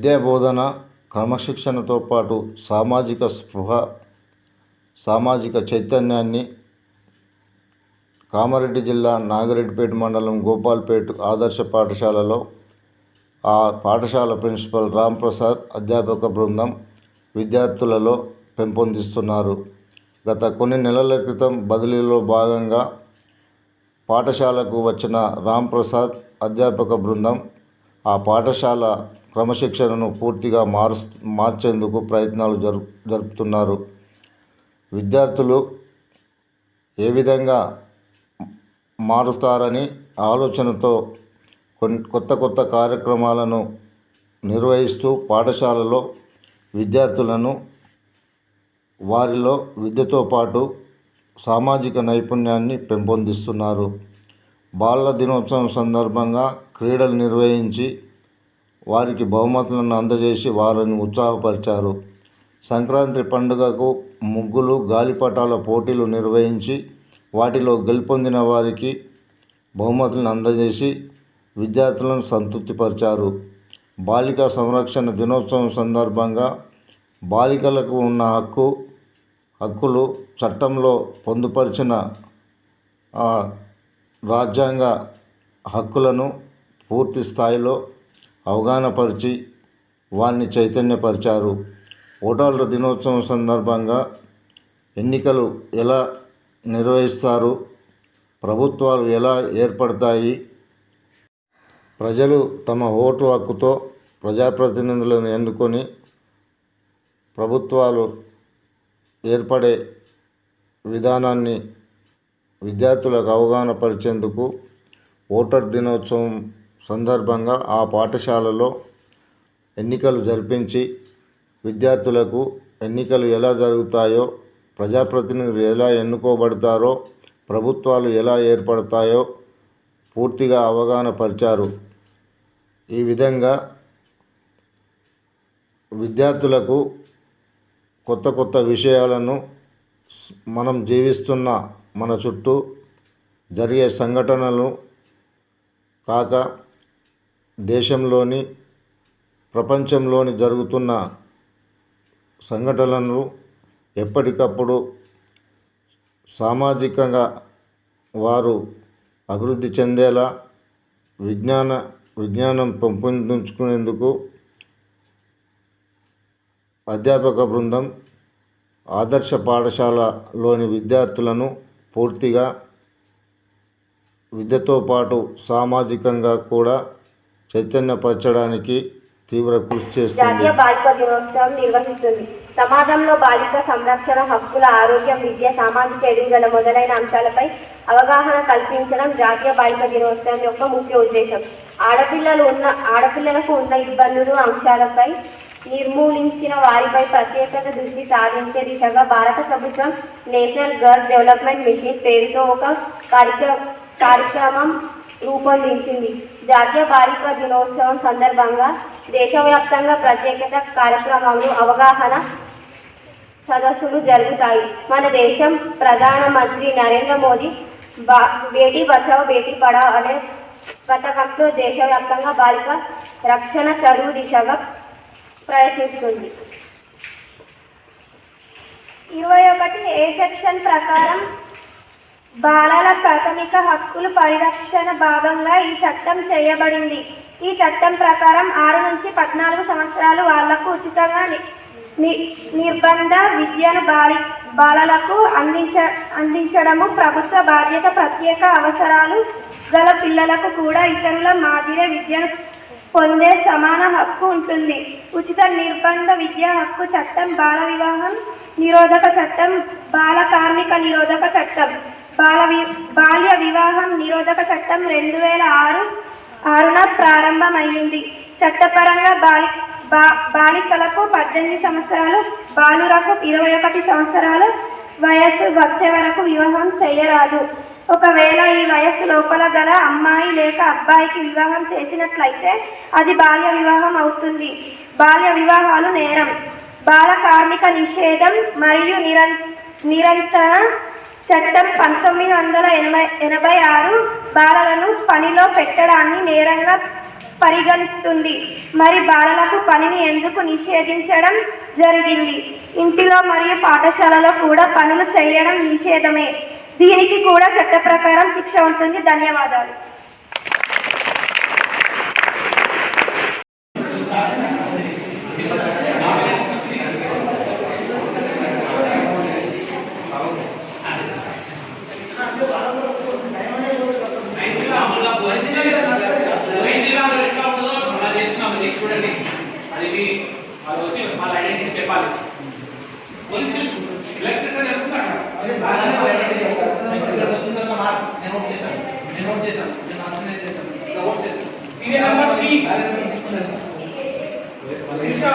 విద్యా బోధన క్రమశిక్షణతో పాటు సామాజిక స్పృహ సామాజిక చైతన్యాన్ని కామారెడ్డి జిల్లా నాగిరెడ్డిపేట మండలం గోపాల్పేట్ ఆదర్శ పాఠశాలలో ఆ పాఠశాల ప్రిన్సిపల్ రాంప్రసాద్ అధ్యాపక బృందం విద్యార్థులలో పెంపొందిస్తున్నారు. గత కొన్ని నెలల క్రితం బదిలీలో భాగంగా పాఠశాలకు వచ్చిన రాంప్రసాద్ అధ్యాపక బృందం ఆ పాఠశాల క్రమశిక్షణను పూర్తిగా మారు మార్చేందుకు ప్రయత్నాలు జరు జరుపుతున్నారు. విద్యార్థులు ఏ విధంగా మారుతారని ఆలోచనతో కొత్త కొత్త కార్యక్రమాలను నిర్వహిస్తూ పాఠశాలలో విద్యార్థులను వారిలో విద్యతో పాటు సామాజిక నైపుణ్యాన్ని పెంపొందిస్తున్నారు. బాలల దినోత్సవం సందర్భంగా క్రీడలు నిర్వహించి వారికి బహుమతులను అందజేసి వారిని ఉత్సాహపరిచారు. సంక్రాంతి పండుగకు ముగ్గులు గాలిపటాల పోటీలు నిర్వహించి వాటిలో గెలుపొందిన వారికి బహుమతులను అందజేసి విద్యార్థులను సంతృప్తిపరిచారు. బాలికా సంరక్షణ దినోత్సవం సందర్భంగా బాలికలకు ఉన్న హక్కు హక్కులు చట్టంలో పొందుపరిచిన ఆ, రాజ్యాంగ హక్కులను పూర్తి స్థాయిలో అవగాహనపరిచి వారిని చైతన్యపరిచారు. ఓటర్ల దినోత్సవం సందర్భంగా ఎన్నికలు ఎలా నిర్వహిస్తారు ప్రభుత్వాలు ఎలా ఏర్పడతాయి ప్రజలు తమ ఓటు హక్కుతో ప్రజాప్రతినిధులను ఎన్నుకొని ప్రభుత్వాలు ఏర్పడే విధానాన్ని విద్యార్థులకు అవగాహన పరిచేందుకు ఓటర్ దినోత్సవం సందర్భంగా ఆ పాఠశాలలో ఎన్నికలు జరిపించి విద్యార్థులకు ఎన్నికలు ఎలా జరుగుతాయో ప్రజాప్రతినిధులు ఎలా ఎన్నుకోబడతారో ప్రభుత్వాలు ఎలా ఏర్పడతాయో పూర్తిగా అవగాహన పరిచారు. ఈ విధంగా విద్యార్థులకు కొత్త కొత్త విషయాలను మనం జీవిస్తున్న మన చుట్టూ జరిగే సంఘటనలు కాక దేశంలోని ప్రపంచంలోని జరుగుతున్న సంఘటనలను ఎప్పటికప్పుడు సామాజికంగా వారు అభివృద్ధి చెందేలా విజ్ఞాన విజ్ఞానం పెంపొందించుకునేందుకు అధ్యాపక బృందం ఆదర్శ పాఠశాలలోని విద్యార్థులను పూర్తిగా విద్యతో పాటు సామాజికంగా కూడా చైతన్యపరచడానికి తీవ్ర కృషి చేస్తుంది. జాతీయ బాలిక దినోత్సవం నిర్వహిస్తుంది. సమాజంలో బాలిక సంరక్షణ హక్కుల ఆరోగ్యం విద్య సామాజిక ఎదుగుదల మొదలైన అంశాలపై అవగాహన కల్పించడం జాతీయ బాలిక దినోత్సవం యొక్క ముఖ్య ఉద్దేశం. ఆడపిల్లలు ఉన్న ఆడపిల్లలకు ఉన్న ఇబ్బందులు అంశాలపై నిర్మూలించిన వారిపై ప్రత్యేకత దృష్టి సాధించే దిశగా భారత ప్రభుత్వం నేషనల్ గర్ల్ డెవలప్మెంట్ మిషన్ పేరుతో ఒక కార్యక్రమం రూపొందించింది. జాతీయ బాలిక దినోత్సవం సందర్భంగా దేశవ్యాప్తంగా ప్రత్యేకత కార్యక్రమాలు అవగాహన సదస్సులు జరుగుతాయి. మన దేశం ప్రధానమంత్రి నరేంద్ర మోదీ బా బేటీ బచావ్ బేటీ పడావ్ అనే పథకంతో దేశవ్యాప్తంగా బాలిక రక్షణ చదువు దిశగా ప్రయత్నిస్తుంది. ఇరవై ఒకటి ఏ సెక్షన్ ప్రకారం బాలల ప్రాథమిక హక్కుల పరిరక్షణ భాగంగా ఈ చట్టం చేయబడింది. ఈ చట్టం ప్రకారం ఆరు నుంచి పద్నాలుగు సంవత్సరాలు వాళ్ళకు ఉచితంగా ని- నిర్బంధ విద్యను బాలి బాలలకు అందించ అందించడము ప్రభుత్వ బాధ్యత ప్రత్యేక అవసరాలు గల పిల్లలకు కూడా ఇతరుల మాదిరే విద్యను పొందే సమాన హక్కు ఉంటుంది. ఉచిత నిర్బంధ విద్యా హక్కు చట్టం బాల వివాహం నిరోధక చట్టం బాల కార్మిక నిరోధక చట్టం. బాల బాల్య వివాహం నిరోధక చట్టం రెండు వేల ఆరు ఆరున ప్రారంభమైంది చట్టపరంగా బాలి బా బాలికలకు పద్దెనిమిది సంవత్సరాలు బాలురకు ఇరవై ఒకటి సంవత్సరాలు వయస్సు వచ్చే వరకు వివాహం చేయరాదు. ఒకవేళ ఈ వయస్సు లోపల గల అమ్మాయి లేక అబ్బాయికి వివాహం చేసినట్లయితే అది బాల్య వివాహం అవుతుంది. బాల్య వివాహాలు నేరం. బాల కార్మిక నిషేధం మరియు నిరం నిరంతర చట్టం పంతొమ్మిది వందల ఎనభై ఎనభై ఆరు బాలలను పనిలో పెట్టడాన్ని నేరంగా పరిగణిస్తుంది. మరి బాలలకు పనిని ఎందుకు నిషేధించడం జరిగింది? ఇంటిలో మరియు పాఠశాలలో కూడా పనులు చేయడం నిషేధమే. దీనికి కూడా చట్ట ప్రకారం శిక్ష ఉంటుంది. ధన్యవాదాలు. వాళ్ళు వచ్చి వాళ్ళ ఐడెంటిటీ చెప్పాలి పోలీసులు ఎలక్షన్ జరుగుతున్నారు నేను ఓట్ చేశాను నేను ఓట్ చేశాను నేను నామినేట్ చేశాను ఇంకా ఓట్ చేశాను serial number three Nisha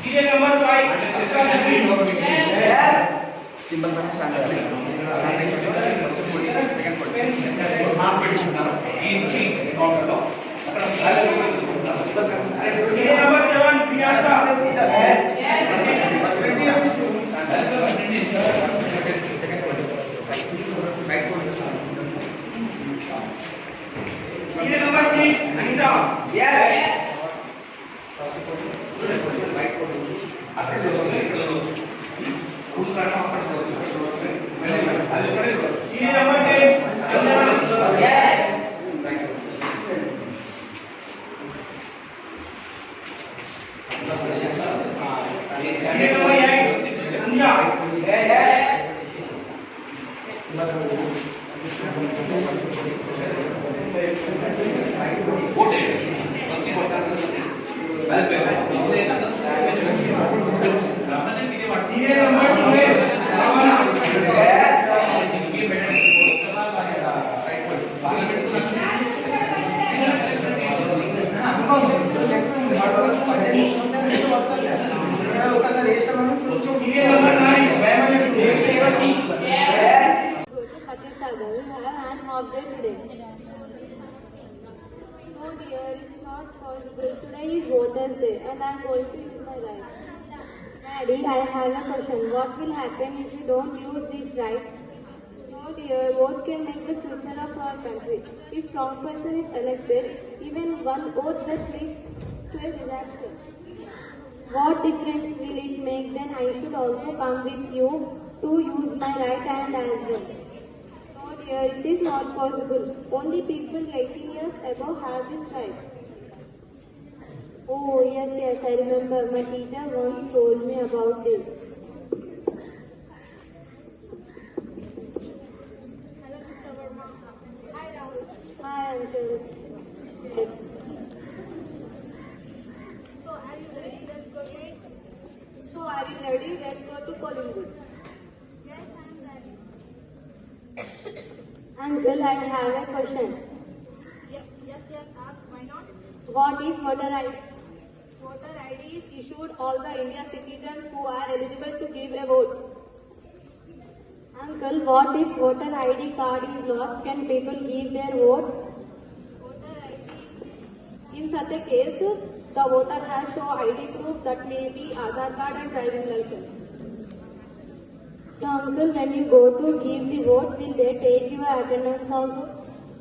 serial number five serial number seven Priyanka serial Today is Voters Day and I'm going to use my right. Daddy, I have a question. What will happen if we don't use this right? No dear, vote can make the future of our country. If wrong person is elected, even one vote just leads to a disaster. What difference will it make? Then I should also come with you to use my right hand as well. No dear, it is not possible. Only people 18 years above have this right. Oh yes, yes, I remember. My teacher once told me about this. Hello, Mr. Verma. Hi, Rahul. Hi, Uncle. So are you ready? Let's go to. So are you ready? Let's go to Collingwood. Yes, I am ready. Uncle, I have a question. Yes, yes, yes. Ask. Why not? What is voter ID? Voter ID is issued all the India citizens who are eligible to give a vote. Uncle, what if voter ID card is lost? Can people give their vote? In such a case, the voter has show ID proof that may be Aadhaar card and driving license. So uncle, when you go to give the vote, will they take your attendance also?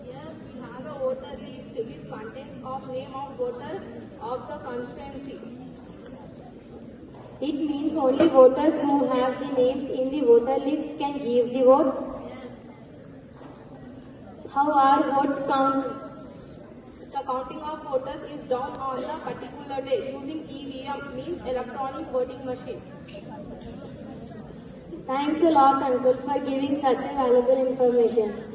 Yes, we have a voter list with contents of name of voter of the constituency. It means only voters who have the names in the voter list can give the vote. How are votes counted? The counting of voters is done on the particular day using EVM means electronic voting machine. Thanks a lot, Uncle, for giving such valuable information.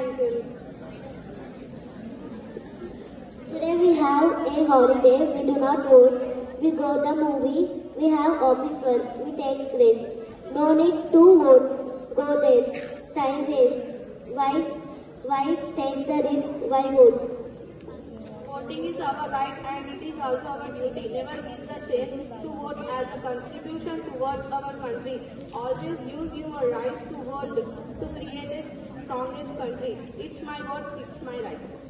Today we have a holiday, we do not vote, we go to the movie, we have office work, we take break. No need to vote, go there, time waste. Why, why take the risk, why vote? Voting is our right and it is also our duty. Never miss the chance to vote as a contribution towards our country. Always use your right to vote to create a sound and country. It's my work, it's my life.